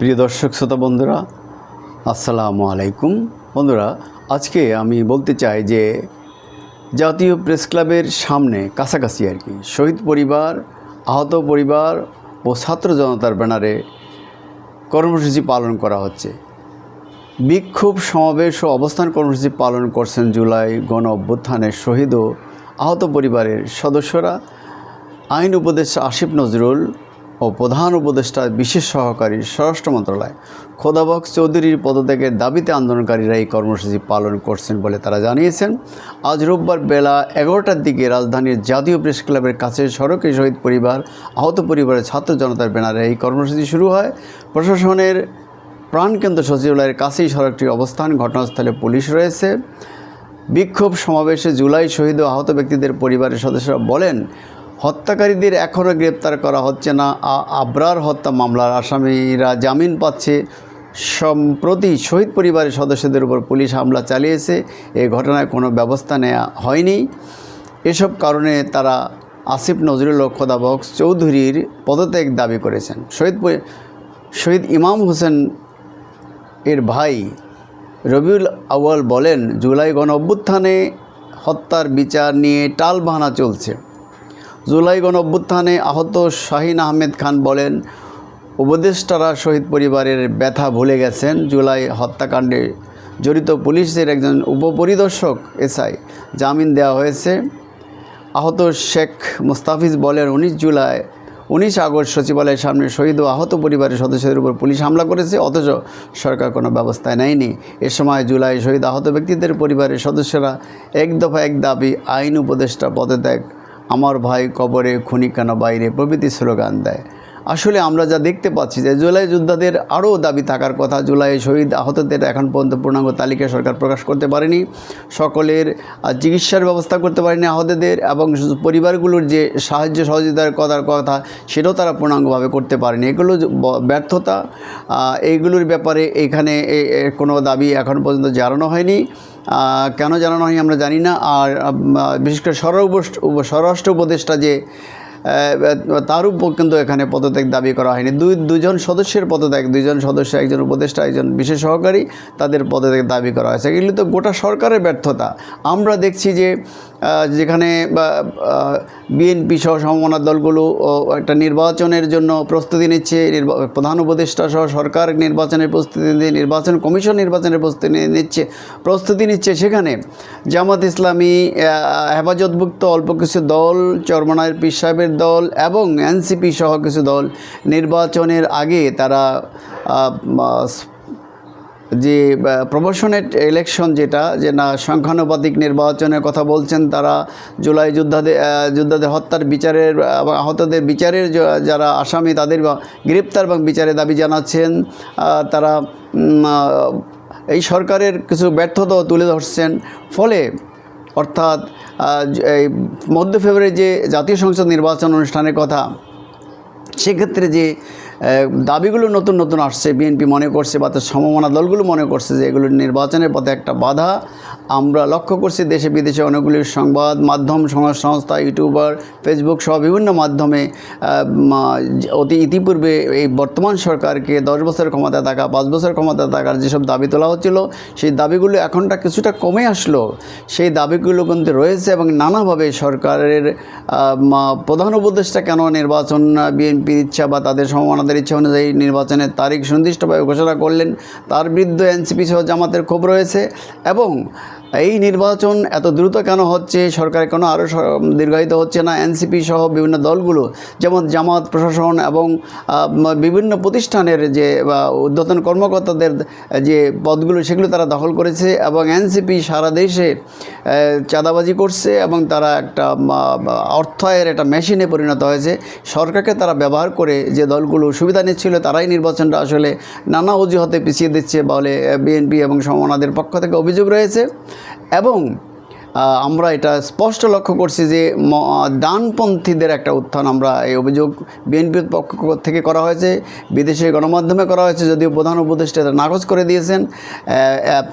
প্রিয় দর্শক, শ্রোতা বন্ধুরা, আসসালামু আলাইকুম। বন্ধুরা, আজকে আমি বলতে চাই যে জাতীয় প্রেস ক্লাবের সামনে কাছাকাছি আর কি, শহীদ পরিবার, আহত পরিবার ও ছাত্র জনতার ব্যানারে কর্মসূচি পালন করা হচ্ছে। বিক্ষোভ সমাবেশ ও অবস্থান কর্মসূচি পালন করছেন জুলাই গণ অভ্যুত্থানের শহীদ ও আহত পরিবারের সদস্যরা। আইন উপদেষ্টা আসিফ নজরুল ও প্রধান উপদেষ্টা বিশেষ সহকারী স্বরাষ্ট্র মন্ত্রণালয় খোদাবক চৌধুরীর পদত্যাগের দাবিতে আন্দোলনকারীরা এই কর্মসূচি পালন করছেন বলে তারা জানিয়েছেন। আজ রোববার বেলা এগারোটার দিকে রাজধানীর জাতীয় প্রেস ক্লাবের কাছে সড়কে শহীদ পরিবার, আহত পরিবারের ছাত্র জনতার ব্যানারে এই কর্মসূচি শুরু হয়। প্রশাসনের প্রাণকেন্দ্র সচিবালয়ের কাছেই সড়কটির অবস্থান, ঘটনাস্থলে পুলিশ রয়েছে। বিক্ষোভ সমাবেশে জুলাই শহীদ ও আহত ব্যক্তিদের পরিবারের সদস্যরা বলেন হত্যাকারীদের এখনও গ্রেপ্তার করা হচ্ছে না। আবরার হত্যা মামলার আসামিরা জামিন পাচ্ছে। সম্প্রতি শহীদ পরিবারের সদস্যদের উপর পুলিশ হামলা চালিয়েছে। এ ঘটনায় কোনো ব্যবস্থা নেওয়া হয়নি। এসব কারণে তারা আসিফ নজরুল ও খোদাবক চৌধুরীর পদত্যাগ দাবি করেছেন। শহীদ শহীদ ইমাম হোসেন এর ভাই রবিউল আউয়াল বলেন, জুলাই গণ অভ্যুত্থানে হত্যার বিচার নিয়ে টালবাহানা চলছে। জুলাই গণ অভ্যুত্থানে আহত শাহিন আহমেদ খান বলেন, উপদেষ্টারা শহীদ পরিবারের ব্যথা ভুলে গেছেন। জুলাই হত্যাকাণ্ডে জড়িত পুলিশের একজন উপপরিদর্শক এসআই জামিন দেওয়া হয়েছে। আহত শেখ মুস্তাফিজ বলেন, উনিশ জুলাই, উনিশ আগস্ট সচিবালয়ের সামনে শহীদ ও আহত পরিবারের সদস্যদের উপর পুলিশ হামলা করেছে। অথচ সরকার কোনো ব্যবস্থা নেয়নি। এ সময় জুলাই শহীদ আহত ব্যক্তিদের পরিবারের সদস্যরা এক দফা এক দাবি আইন উপদেষ্টা পদত্যাগ আমার ভাই কবরে খুনি কেন বাইরে প্রভৃতি স্লোগান দেয়। আসলে আমরা যা দেখতে পাচ্ছি যে জুলাই যোদ্ধাদের আরও দাবি থাকার কথা, জুলাই শহীদ আহতদের এখন পর্যন্ত পূর্ণাঙ্গ তালিকা সরকার প্রকাশ করতে পারেনি। সকলের চিকিৎসার ব্যবস্থা করতে পারেনি আহতদের এবং পরিবারগুলোর যে সাহায্য সহযোগিতার কথার কথা, সেটাও তারা পূর্ণাঙ্গভাবে করতে পারেনি। এগুলো ব্যর্থতা এইগুলোর ব্যাপারে এখানে কোনো দাবি এখন পর্যন্ত জানানো হয়নি। কেন জানানো হয় আমরা জানি না। আর বিশেষ করে স্বরাষ্ট্র স্বরাষ্ট্র উপদেষ্টা যে তার উপর কিন্তু এখানে পদত্যাগ দাবি করা হয়নি। দুই, দুজন সদস্যের পদত্যাগ দুইজন সদস্য, একজন উপদেষ্টা, একজন বিশেষ সহকারী, তাদের পদত্যাগ দাবি করা হয়েছে। এগুলি তো গোটা সরকারের ব্যর্থতা। আমরা দেখছি যে যেখানে বিএনপি সহ সমমনা দলগুলো একটা নির্বাচনের জন্য প্রস্তুতি নিচ্ছে প্রধান উপদেষ্টা সহ সরকার নির্বাচনের প্রস্তুতি নিচ্ছে, নির্বাচন কমিশন নির্বাচনের প্রস্তুতি নিচ্ছে প্রস্তুতি নিচ্ছে সেখানে জামাত ইসলামী হেফাজতভুক্ত অল্প কিছু দল চরমনায়ের পীর সাহেবের দল এবং এনসিপি সহ কিছু দল নির্বাচনের আগে তারা যে প্রমোশনেট ইলেকশন যেটা, যে না সংখ্যানুপাতিক নির্বাচনের কথা বলছেন তারা, জুলাই যোদ্ধাদের যোদ্ধাদের হত্যার বিচারের এবং আহতদের বিচারের যারা আসামি তাদের গ্রেপ্তার এবং বিচারের দাবি জানাচ্ছেন। তারা এই সরকারের কিছু ব্যর্থতাও তুলে ধরছেন। ফলে অর্থাৎ মধ্য ফেব্রুয়ারি যে জাতীয় সংসদ নির্বাচন অনুষ্ঠানের কথা সেক্ষেত্রে যে দাবিগুলো নতুন নতুন আসছে, বিএনপি মনে করছে বা তার সমমনা দলগুলো মনে করছে যে, এগুলো নির্বাচনের পথে একটা বাধা। আমরা লক্ষ্য করছি দেশে বিদেশে অনেকগুলি সংবাদ মাধ্যম সংস্থা ইউটিউবার, ফেসবুক সহ বিভিন্ন মাধ্যমে অতি ইতিপূর্বে এই বর্তমান সরকারকে দশ বছরের ক্ষমতা থাকা, পাঁচ বছর ক্ষমতা থাকার যেসব দাবি তোলা হচ্ছিল, সেই দাবিগুলো এখনটা কিছুটা কমে আসলো। সেই দাবিগুলো কিন্তু রয়েছে এবং নানাভাবে সরকারের প্রধান উপদেষ্টা কেন নির্বাচন বিএনপির ইচ্ছা বা তাদের সমমানাদের ইচ্ছা অনুযায়ী নির্বাচনের তারিখ সুনির্দিষ্টভাবে ঘোষণা করলেন। তার বিরুদ্ধে এনসিপি সহ জামাতের ক্ষোভ রয়েছে এবং এই নির্বাচন এত দ্রুত কেন হচ্ছে? সরকার কেন আরও দীর্ঘায়িত হচ্ছে না? এনসিপি সহ বিভিন্ন দলগুলো যেমন জামাত, প্রশাসন এবং বিভিন্ন প্রতিষ্ঠানের যে ঊর্ধ্বতন কর্মকর্তাদের যে পদগুলো সেগুলো তারা দখল করেছে এবং এনসিপি সারা দেশে চাঁদাবাজি করছে এবং তারা একটা অর্থায়ের একটা মেশিনে পরিণত হয়েছে। সরকারকে তারা ব্যবহার করে যে দলগুলো সুবিধা নিচ্ছিল, তারাই নির্বাচনটা আসলে নানা অজুহাতে পিছিয়ে দিচ্ছে বলে বিএনপি এবং সমনাদের পক্ষ থেকে অভিযোগ রয়েছে। এবং আমরা এটা স্পষ্ট লক্ষ্য করছি যে ডানপন্থীদের একটা উত্থান আমরা এই অভিযোগ বিএনপির পক্ষ থেকে করা হয়েছে, বিদেশে গণমাধ্যমে করা হয়েছে, যদিও প্রধান উপদেষ্টা এটা নাকচ করে দিয়েছেন।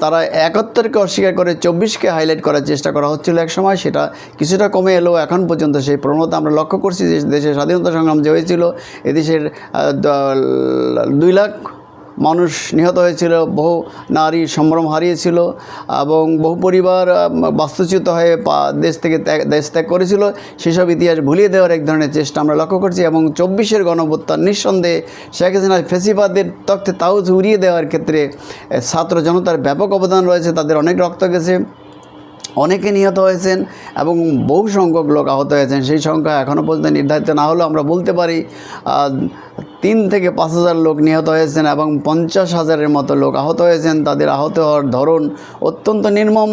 তারা একাত্তরকে অস্বীকার করে চব্বিশকে হাইলাইট করার চেষ্টা করা হচ্ছিল এক সময়, সেটা কিছুটা কমে এলো, এখন পর্যন্ত সেই প্রবণতা আমরা লক্ষ্য করছি যে দেশের স্বাধীনতা সংগ্রাম যে হয়েছিল, এদেশের দুই লাখ মানুষ নিহত হয়েছিল, বহু নারী সম্ভ্রম হারিয়েছিল এবং বহু পরিবার বাস্তুচ্যুত হয়ে দেশ থেকে দেশ ত্যাগ করেছিল। সেসব ইতিহাস ভুলিয়ে দেওয়ার এক ধরনের চেষ্টা আমরা লক্ষ্য করছি এবং চব্বিশের গণভ্যুত্থান নিঃসন্দেহে শেখ হাসিনা ফেসিবাদের তথ্যে তাও উড়িয়ে দেওয়ার ক্ষেত্রে ছাত্র জনতার ব্যাপক অবদান রয়েছে, তাদের অনেক রক্ত গেছে। অনেকে নিহত হয়েছেন এবং বহু সংখ্যক লোক আহত হয়েছেন। সেই সংখ্যা এখনও পর্যন্ত নির্ধারিত না হলেও আমরা বলতে পারি তিন থেকে পাঁচ হাজার লোক নিহত হয়েছেন এবং পঞ্চাশ হাজারের মতো লোক আহত হয়েছেন। তাদের আহত হওয়ার ধরন অত্যন্ত নির্মম।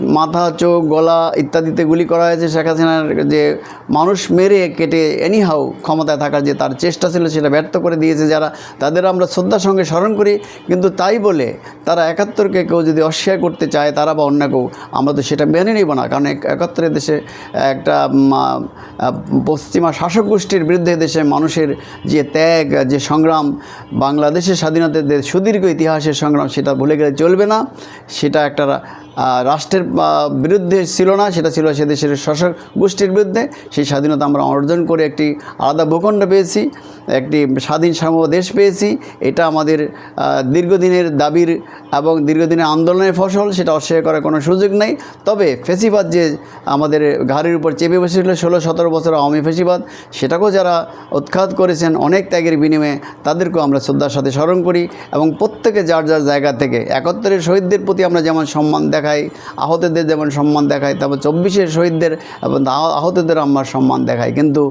মাথা, চোখ, গলা ইত্যাদিতে গুলি করা হয়েছে। শেখ হাসিনার যে মানুষ মেরে কেটে এনিহাও ক্ষমতায় থাকার যে তার চেষ্টা ছিল, সেটা ব্যর্থ করে দিয়েছে যারা। তাদের আমরা শ্রদ্ধার সঙ্গে স্মরণ করি, কিন্তু তাই বলে তারা একাত্তরকে কেউ যদি অস্বীকার করতে চায়, তারা বা অন্য কেউ, আমরা তো সেটা মেনে নিব না। কারণ এক- একাত্তরের দেশে একটা পশ্চিমা শাসক গোষ্ঠীর বিরুদ্ধে দেশে মানুষের যে ত্যাগ, যে সংগ্রাম, বাংলাদেশের স্বাধীনতার সুদীর্ঘ ইতিহাসের সংগ্রাম, সেটা ভুলে গেলে চলবে না। সেটা একটা রাষ্ট্রের বিরুদ্ধে ছিল না, সেটা ছিল সে দেশের শাসক গোষ্ঠীর বিরুদ্ধে। সেই স্বাধীনতা আমরা অর্জন করে একটি আলাদা ভূখণ্ড পেয়েছি। একটি স্বাধীন সাম্য দেশ পেয়েছি। এটা আমাদের দীর্ঘদিনের দাবির এবং দীর্ঘদিনের আন্দোলনের ফসল, সেটা অস্বীকার করার কোনো সুযোগ নেই। তবে ফেসিবাদ যে আমাদের ঘাড়ের উপর চেপে বসেছিল, ষোলো সতেরো বছর আওয়ামী ফেসিবাদ, সেটাকেও যারা উৎখাত করেছেন, অনেক ত্যাগের বিনিময়ে তাদেরকেও আমরা শ্রদ্ধার সাথে স্মরণ করি এবং প্রত্যেকে যার যার জায়গা থেকে একাত্তরের শহীদদের প্রতি আমরা যেমন সম্মান দেখাই, আহতদের যেমন সম্মান দেখাই, তারপর চব্বিশের শহীদদের এবং আহতদের আমরা সম্মান দেখাই। কিন্তু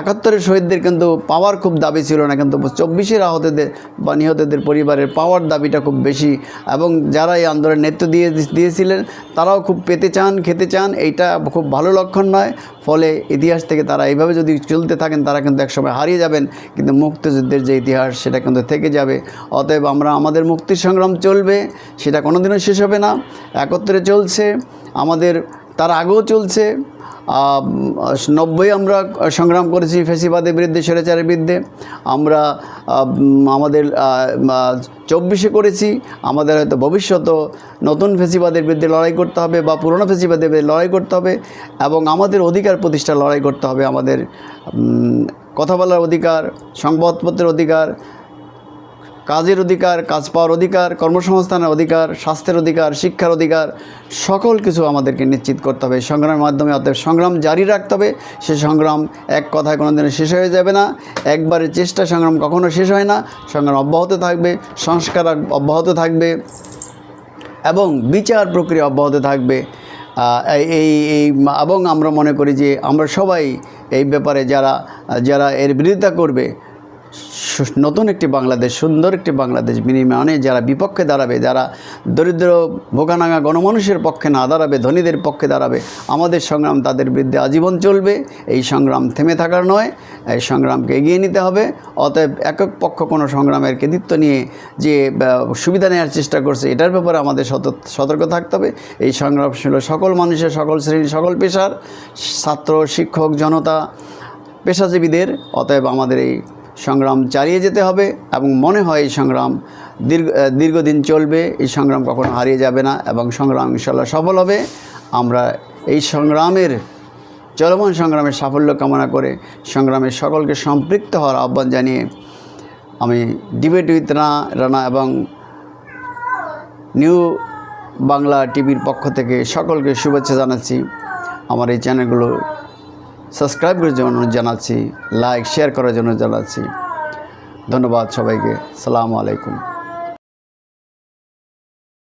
একাত্তরের শহীদদের কিন্তু পাওয়ার খুব দাবি ছিল না, কিন্তু চব্বিশের আহতদের বা নিহতদের পরিবারের পাওয়ার দাবিটা খুব বেশি এবং যারা এই আন্দোলনের নেতৃত্ব দিয়ে দিয়েছিলেন, তারাও খুব পেতে চান, খেতে চান, এইটা খুব ভালো লক্ষণ নয়। ফলে ইতিহাস থেকে তারা এইভাবে যদি চলতে থাকেন, তারা কিন্তু একসময় হারিয়ে যাবেন, কিন্তু মুক্তিযুদ্ধের যে ইতিহাস, সেটা কিন্তু থেকে যাবে। অতএব আমরা আমাদের মুক্তির সংগ্রাম চলবে, সেটা কোনোদিনও শেষ হবে না, একত্রে চলছে, আমাদের, তার আগেও চলছে। নব্বই আমরা সংগ্রাম করেছি ফেসিবাদের বিরুদ্ধে, স্বৈরাচারের বিরুদ্ধে। আমরা আমাদের চব্বিশে করেছি। আমাদের হয়তো ভবিষ্যতেও নতুন ফেসিবাদের বিরুদ্ধে লড়াই করতে হবে বা পুরনো ফেসিবাদের বিরুদ্ধে লড়াই করতে হবে এবং আমাদের অধিকার প্রতিষ্ঠা লড়াই করতে হবে। আমাদের কথা বলার অধিকার, সংবাদপত্রের অধিকার কাজের অধিকার, কাজ পাওয়ার অধিকার, কর্মসংস্থানের অধিকার, স্বাস্থ্যের অধিকার, শিক্ষার অধিকার, সকল কিছু আমাদেরকে নিশ্চিত করতে হবে। সংগ্রামের মাধ্যমে অতএব সংগ্রাম জারি রাখতে হবে। সে সংগ্রাম এক কথায় কোনো দিনও শেষ হয়ে যাবে না। একবারের চেষ্টা সংগ্রাম কখনো শেষ হয় না। সংগ্রাম অব্যাহত থাকবে, সংস্কার অব্যাহত থাকবে এবং বিচার প্রক্রিয়া অব্যাহত থাকবে। এই, এই- এবং আমরা মনে করি যে আমরা সবাই এই ব্যাপারে যারা যারা এর বিরোধিতা করবে নতুন একটি বাংলাদেশ, সুন্দর একটি বাংলাদেশ বিনিময়ে যারা বিপক্ষে দাঁড়াবে, যারা দরিদ্র ভোগানাঙা গণমানুষের পক্ষে না দাঁড়াবে, ধনীদের পক্ষে দাঁড়াবে, আমাদের সংগ্রাম তাদের বিরুদ্ধে আজীবন চলবে। এই সংগ্রাম থেমে থাকার নয়, এই সংগ্রামকে এগিয়ে নিতে হবে। অতএব একক পক্ষ কোনো সংগ্রামের কৃতিত্ব নিয়ে যে সুবিধা নেওয়ার চেষ্টা করছে, এটার ব্যাপারে আমাদের সত- সতর্ক থাকতে হবে। এই সংগ্রাম ছিল সকল মানুষের, সকল শ্রেণি সকল পেশার, ছাত্র, শিক্ষক, জনতা, পেশাজীবীদের। অতএব আমাদের এই সংগ্রাম চালিয়ে যেতে হবে এবং মনে হয় এই সংগ্রাম দীর্ঘ দীর্ঘদিন চলবে, এই সংগ্রাম কখনো হারিয়ে যাবে না এবং সংগ্রাম ইনশাল্লাহ সফল হবে। আমরা এই সংগ্রামের, চলমান সংগ্রামের সাফল্য কামনা করে সংগ্রামের সকলকে সম্পৃক্ত হওয়ার আহ্বান জানিয়ে আমি ডিবেট উইথ রানা রানা এবং নিউ বাংলা টিভির পক্ষ থেকে সকলকে শুভেচ্ছা জানাচ্ছি। আমার এই চ্যানেলগুলো সাবস্ক্রাইব করার জন্য জানাচ্ছি লাইক শেয়ার করার জন্য জানাচ্ছি। ধন্যবাদ সবাইকে। সালামু আলাইকুম।